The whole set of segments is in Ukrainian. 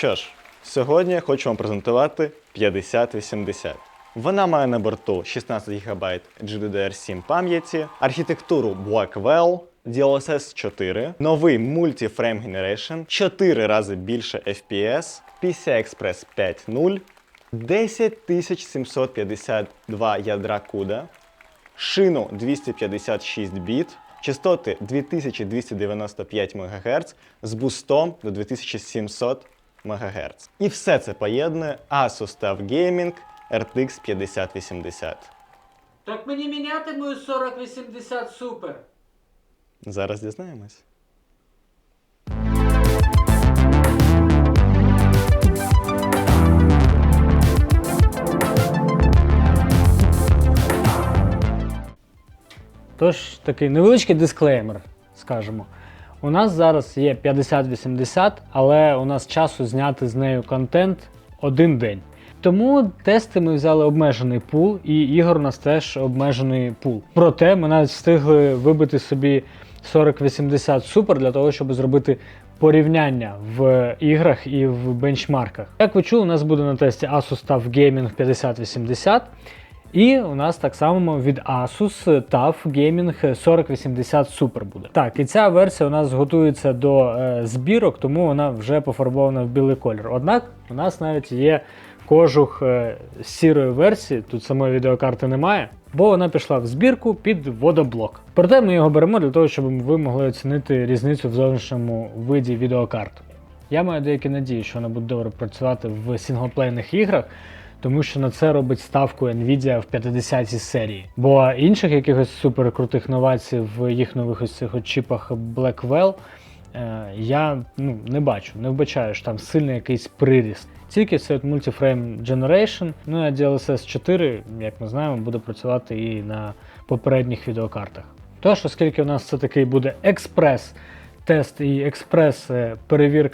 Що ж, сьогодні я хочу вам презентувати 5080. Вона має на борту 16 ГБ GDDR7 пам'яті, архітектуру Blackwell, DLSS 4, новий Multi-Frame Generation, 4 рази більше FPS, PCI Express 5.0, 10752 ядра CUDA, шину 256 біт, частоти 2295 МГц з бустом до 2700 МГц. І все це поєднує Asus TUF Gaming RTX 5080. Так мені міняти мою 4080 супер. Зараз дізнаємось. Тож такий невеличкий дисклеймер, скажемо. У нас зараз є 5080, але у нас часу зняти з нею контент один день. Тому тести ми взяли обмежений пул, і ігор у нас теж обмежений пул. Проте ми навіть встигли вибити собі 4080 Super для того, щоб зробити порівняння в іграх і в бенчмарках. Як ви чули, у нас буде на тесті Asus TUF Gaming 5080. І у нас так само від Asus TUF Gaming 4080 Super буде. Так, і ця версія у нас готується до е, збірок, тому вона вже пофарбована в білий колір. Однак у нас навіть є кожух е, сірої версії, тут самої відеокарти немає, бо вона пішла в збірку під водоблок. Проте ми його беремо для того, щоб ви могли оцінити різницю в зовнішньому виді відеокарт. Я маю деякі надії, що вона буде добре працювати в сінглплейних іграх, тому що на це робить ставку Nvidia в 50-й серії. Бо інших якихось суперкрутих новацій в їх нових ось цих чіпах Blackwell е, я ну, не бачу, не вбачаю, що там сильний якийсь приріст. Тільки це от Multiframe Generation, ну а DLSS 4, як ми знаємо, буде працювати і на попередніх відеокартах. Тож, оскільки у нас це такий буде експрес тест і експрес е,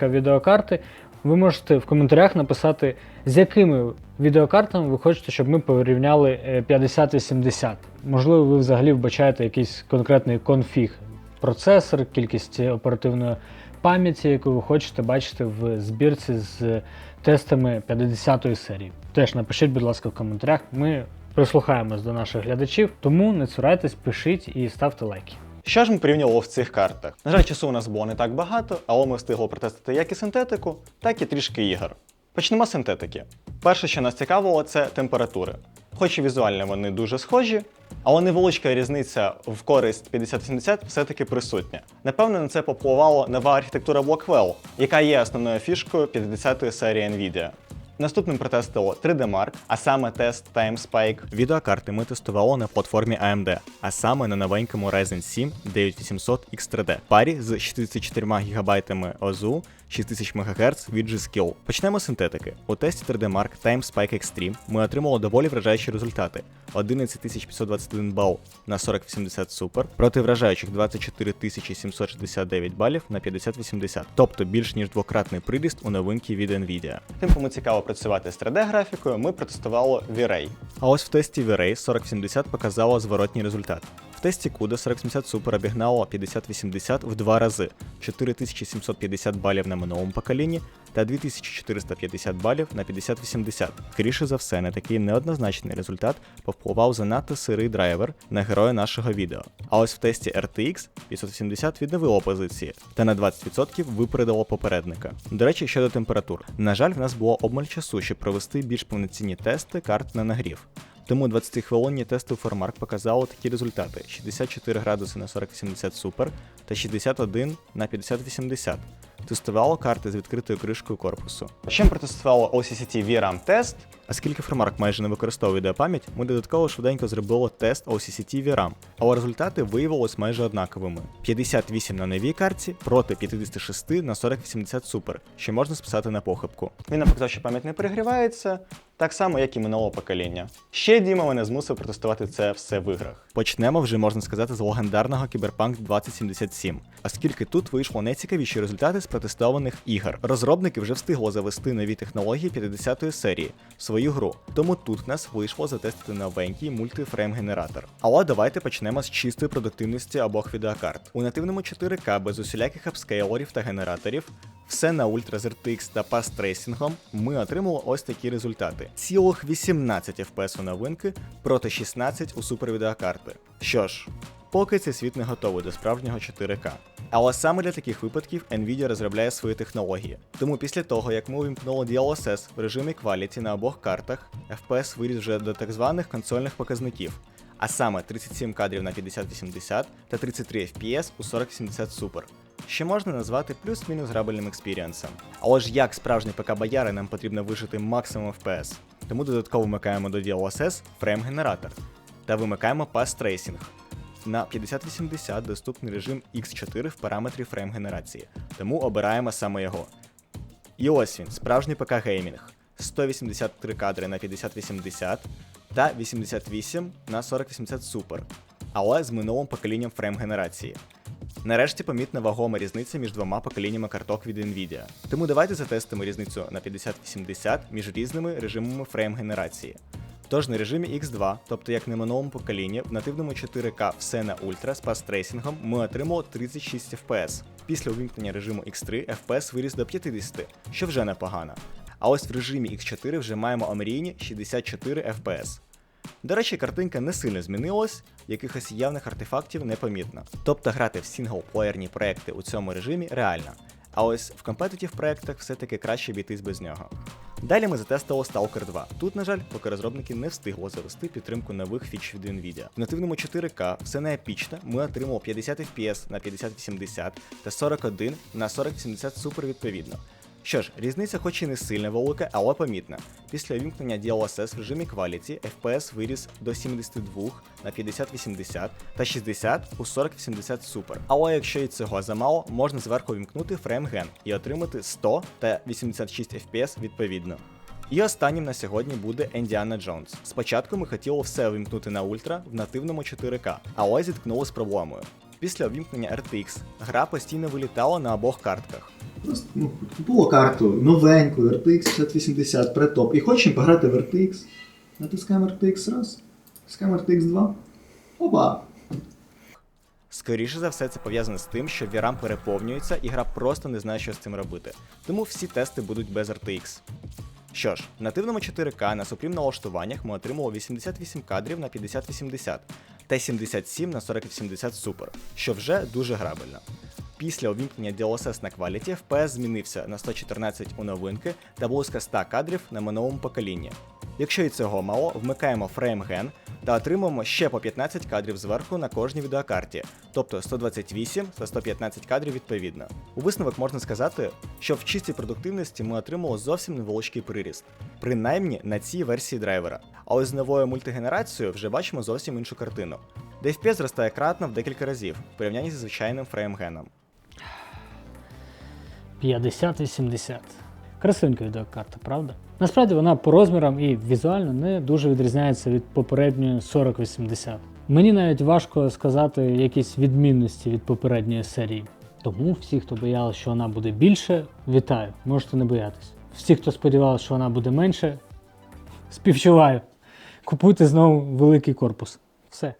відеокарти, ви можете в коментарях написати, з якими відеокартами ви хочете, щоб ми порівняли е, 5080. Можливо, ви взагалі вбачаєте якийсь конкретний конфіг, процесор, кількість оперативної пам'яті, яку ви хочете бачити в збірці з тестами 50-ї серії. Теж напишіть, будь ласка, в коментарях. Ми прислухаємось до наших глядачів, тому не цурайтесь, пишіть і ставте лайки. Що ж ми порівнювали в цих картах? На жаль, часу у нас було не так багато, але ми встигли протестити як і синтетику, так і трішки ігор. Почнемо з синтетики. Перше, що нас цікавило, це температури. Хоч і візуально вони дуже схожі, але невеличка різниця в користь 5070 все-таки присутня. Напевно, на це попливала нова архітектура Blackwell, яка є основною фішкою 50-ї серії Nvidia. Наступним протестили 3D Mark, а саме тест Time Spike. Відеокарти ми тестували на платформі AMD, а саме на новенькому Ryzen 7 9800 X3D, парі з 64 ГБ ОЗУ, 6000 МГц від G-Skill. Почнемо з синтетики. У тесті 3D Mark Time Spike Extreme ми отримали доволі вражаючі результати: 11521 бал на 4080 Super проти вражаючих 24769 балів на 5080, тобто більш ніж двократний приріст у новинки від Nvidia. Тим, кому цікаво працювати з 3D графікою, ми протестували V-Ray. А ось в тесті V-Ray 4070 показало зворотній результат. В тесті CUDA 4070 Super обігнало 5080 в два рази 4750 балів на минулому поколінні та 2450 балів на 5080. Скоріше за все, на такий неоднозначний результат повпливав занадто сирий драйвер на героя нашого відео. А ось в тесті RTX 570 відновило позиції та на 20% випередило попередника. До речі, щодо температур. На жаль, в нас було обмаль часу, щоб провести більш повноцінні тести карт на нагрів. Тому 20-хвилинні тести у Formark показали такі результати: 64 градуси на 4080 Super та 61 на 5080. Тестувало карти з відкритою кришкою корпусу. Ще протестувало OCCT VRAM тест. Оскільки Formark майже не використовує відеопам'ять, ми додатково швиденько зробили тест OCCT VRAM, але результати виявились майже однаковими: 58 на новій карті проти 56 на 4080 Super, що можна списати на похибку. Він нам показав, що пам'ять не перегрівається, так само, як і минулого покоління. Ще Діма мене змусив протестувати це все в іграх. Почнемо вже можна сказати з легендарного Cyberpunk 2077, оскільки тут вийшло найцікавіші результати з протестованих ігор. Розробники вже встигли завести нові технології 50-ї серії в свою гру, тому тут в нас вийшло затестити новенький мультифрейм-генератор. Але давайте почнемо з чистої продуктивності обох відеокарт. У нативному 4К без усіляких апскейлерів та генераторів все на Ultra з RTX та Path трейсингом, ми отримали ось такі результати: цілих 18 FPS у новинки проти 16 у супервідеокарти. Що ж, поки цей світ не готовий до справжнього 4К. Але саме для таких випадків Nvidia розробляє свої технології. Тому після того, як ми увімкнули DLSS в режимі Quality на обох картах, FPS виріс вже до так званих консольних показників, а саме 37 кадрів на 5080 та 33 FPS у 4070 Super, що можна назвати плюс-мінус грабельним експірієнсом. Але ж як справжні ПК-бояри нам потрібно вижити максимум FPS, тому додатково вмикаємо до DLSS фрейм-генератор та вимикаємо Path Tracing. На 5080 доступний режим X4 в параметрі фрейм генерації, тому обираємо саме його. І ось він, справжній ПК геймінг. 183 кадри на 5080 та 88 на 4080 Super, але з минулим поколінням фрейм генерації. Нарешті помітна вагома різниця між двома поколіннями карток від Nvidia. Тому давайте затестимо різницю на 5080 між різними режимами фрейм генерації. Тож на режимі X2, тобто як на минулому поколінні, в нативному 4К все на ультра з пастрейсингом ми отримали 36 FPS. Після увімкнення режиму X3 FPS виріс до 50, що вже непогано. А ось в режимі X4 вже маємо омрійні 64 FPS. До речі, картинка не сильно змінилась, якихось явних артефактів не помітно. Тобто грати в сінглплеєрні проекти у цьому режимі реально. А ось в компетитів проектах все-таки краще обійтись без нього. Далі ми затестили Stalker 2. Тут, на жаль, поки розробники не встигли завести підтримку нових фіч від Nvidia. В нативному 4К все не епічно, ми отримали 50 FPS на 5080 та 41 на 4070 супер відповідно. Що ж, різниця хоч і не сильно велика, але помітна. Після увімкнення DLSS в режимі Quality FPS виріс до 72 на 5080 та 60 у 4080 Super. Але якщо і цього замало, можна зверху увімкнути FrameGen і отримати 100 та 86 FPS відповідно. І останнім на сьогодні буде Індіана Джонс. Спочатку ми хотіли все увімкнути на ультра в нативному 4К, але зіткнули з проблемою. Після увімкнення RTX гра постійно вилітала на обох картках. Ну, купило карту новеньку, RTX 5080 претоп. І хочемо пограти в RTX. Натискаємо RTX раз, натискаємо RTX 2. Опа! Скоріше за все, це пов'язано з тим, що VRAM переповнюється і гра просто не знає, що з цим робити. Тому всі тести будуть без RTX. Що ж, в нативному 4К на Supreme налаштуваннях ми отримали 88 кадрів на 5080 та 77 на 4080 Super, що вже дуже грабельно. Після увімкнення DLSS на Quality FPS змінився на 114 у новинки та близько 100 кадрів на минулому поколінні. Якщо і цього мало, вмикаємо FrameGen та отримуємо ще по 15 кадрів зверху на кожній відеокарті, тобто 128 та 115 кадрів відповідно. У висновок можна сказати, що в чистій продуктивності ми отримали зовсім невеличкий приріст, принаймні на цій версії драйвера. А ось з новою мультигенерацією вже бачимо зовсім іншу картину, FPS зростає кратно в декілька разів в порівнянні зі звичайним фреймгеном. 50-80. Красивенька відеокарта, правда? Насправді вона по розмірам і візуально не дуже відрізняється від попередньої 4080. Мені навіть важко сказати якісь відмінності від попередньої серії. Тому всі, хто боялися, що вона буде більше, вітаю, можете не боятись. Всі, хто сподівався, що вона буде менше, співчуваю. Купуйте знову великий корпус. Все.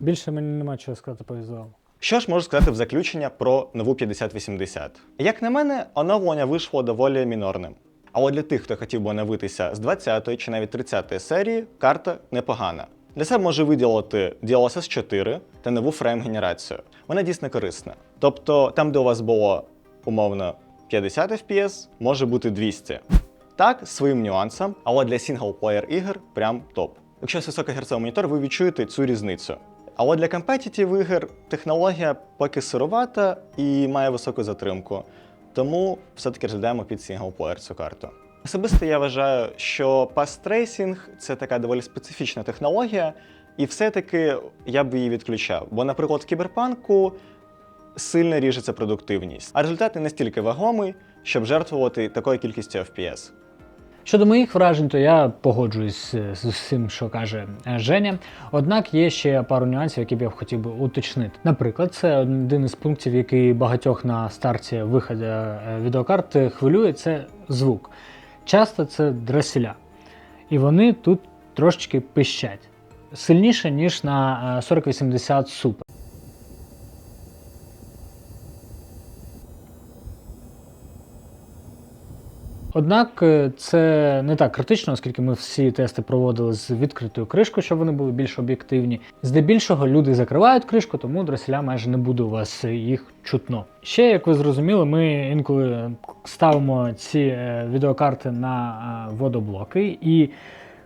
Більше мені нема чого сказати по візуалу. Що ж можу сказати в заключення про нову 5080? Як на мене, оновлення вийшло доволі мінорним. Але для тих, хто хотів би оновитися з 20 чи навіть 30 серії, карта непогана. Для себе може виділити DLSS 4 та нову фрейм-генерацію. Вона дійсно корисна. Тобто, там, де у вас було умовно 50 FPS, може бути 200. Так, своїм нюансом, але для сінглплеєр ігор прям топ. Якщо з високогерцовий монітор, ви відчуєте цю різницю. Але для компетітів ігор технологія поки сировата і має високу затримку. Тому все-таки розглядаємо під сінглплеєр цю карту. Особисто я вважаю, що Tracing – це така доволі специфічна технологія, і все-таки я б її відключав. Бо, наприклад, в кіберпанку сильно ріжеться продуктивність, а результат не настільки вагомий, щоб жертвувати такою кількістю FPS. Щодо моїх вражень, то я погоджуюсь е, з усім, що каже е, Женя. Однак є ще пару нюансів, які б я хотів би уточнити. Наприклад, це один із пунктів, який багатьох на старті виходу е, відеокарти хвилює, це звук. Часто це дросіля. І вони тут трошечки пищать. Сильніше, ніж на е, 4080 Super. Однак е, це не так критично, оскільки ми всі тести проводили з відкритою кришкою, щоб вони були більш об'єктивні. Здебільшого люди закривають кришку, тому дроселя майже не буде у вас їх чутно. Ще, як ви зрозуміли, ми інколи ставимо ці е, відеокарти на е, водоблоки і.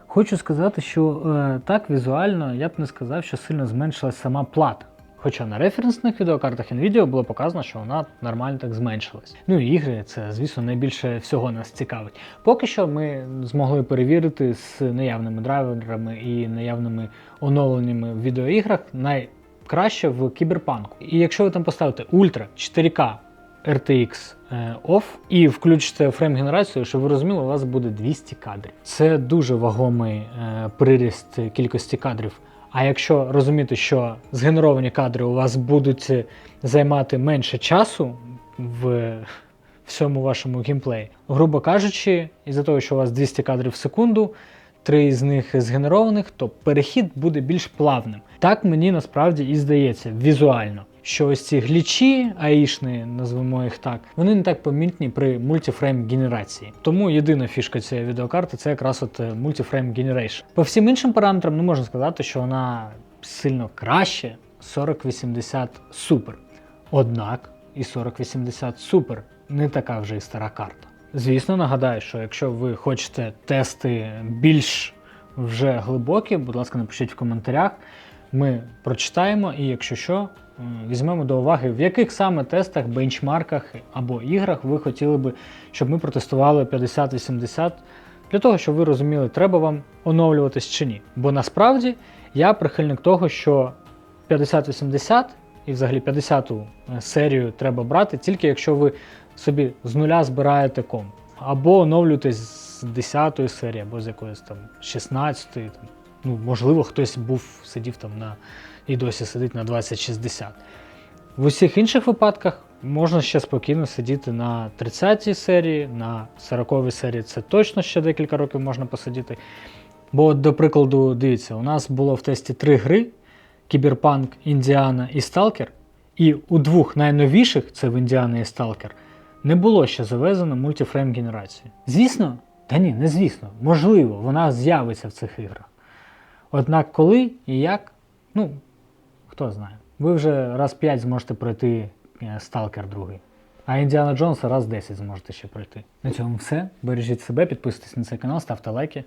Хочу сказати, що е, так візуально я б не сказав, що сильно зменшилась сама плата. Хоча на референсних відеокартах Nvidia було показано, що вона нормально так зменшилась. Ну і ігри це, звісно, найбільше всього нас цікавить. Поки що ми змогли перевірити з наявними драйверами і наявними оновленнями в відеоіграх найкраще в кіберпанку. І якщо ви там поставите Ultra 4K RTX е, OFF і включите фрейм-генерацію, щоб ви розуміли, у вас буде 200 кадрів. Це дуже вагомий е, приріст кількості кадрів. А якщо розуміти, що згенеровані кадри у вас будуть займати менше часу в всьому вашому геймплеї, грубо кажучи, із-за того, що у вас 200 кадрів в секунду, три з них згенерованих, то перехід буде більш плавним. Так мені насправді і здається візуально. Що ось ці глічі, аїшні, назвемо їх так, вони не так помітні при мультифрейм генерації. Тому єдина фішка цієї відеокарти це якраз от е, мультифрейм генерейшн. По всім іншим параметрам не можна сказати, що вона сильно краще 4080 Super. Однак і 4080 Super не така вже і стара карта. Звісно, нагадаю, що якщо ви хочете тести більш вже глибокі, будь ласка, напишіть в коментарях. Ми прочитаємо і, якщо що, візьмемо до уваги, в яких саме тестах, бенчмарках або іграх ви хотіли би, щоб ми протестували 50-80, для того, щоб ви розуміли, треба вам оновлюватись чи ні. Бо насправді я прихильник того, що 50-80 і взагалі 50-ту е, серію треба брати, тільки якщо ви собі з нуля збираєте комп. Або оновлюєтесь з 10-ї серії, або з якоїсь там 16-ї. Там. Ну, можливо, хтось був, сидів там на і досі сидить на 2060. В усіх інших випадках можна ще спокійно сидіти на 30-й серії, на 40-й серії це точно ще декілька років можна посидіти. Бо, до прикладу, дивіться, у нас було в тесті три гри: Кіберпанк, Індіана і Сталкер. І у двох найновіших, це в Індіана і Сталкер, не було ще завезено мультифрейм генерації. Звісно, та ні, не звісно, можливо, вона з'явиться в цих іграх. Однак коли і як, ну, хто знає. Ви вже раз 5 зможете пройти е, Сталкер 2. А Індіана Джонса раз 10 зможете ще пройти. На цьому все. Бережіть себе, підписуйтесь на цей канал, ставте лайки.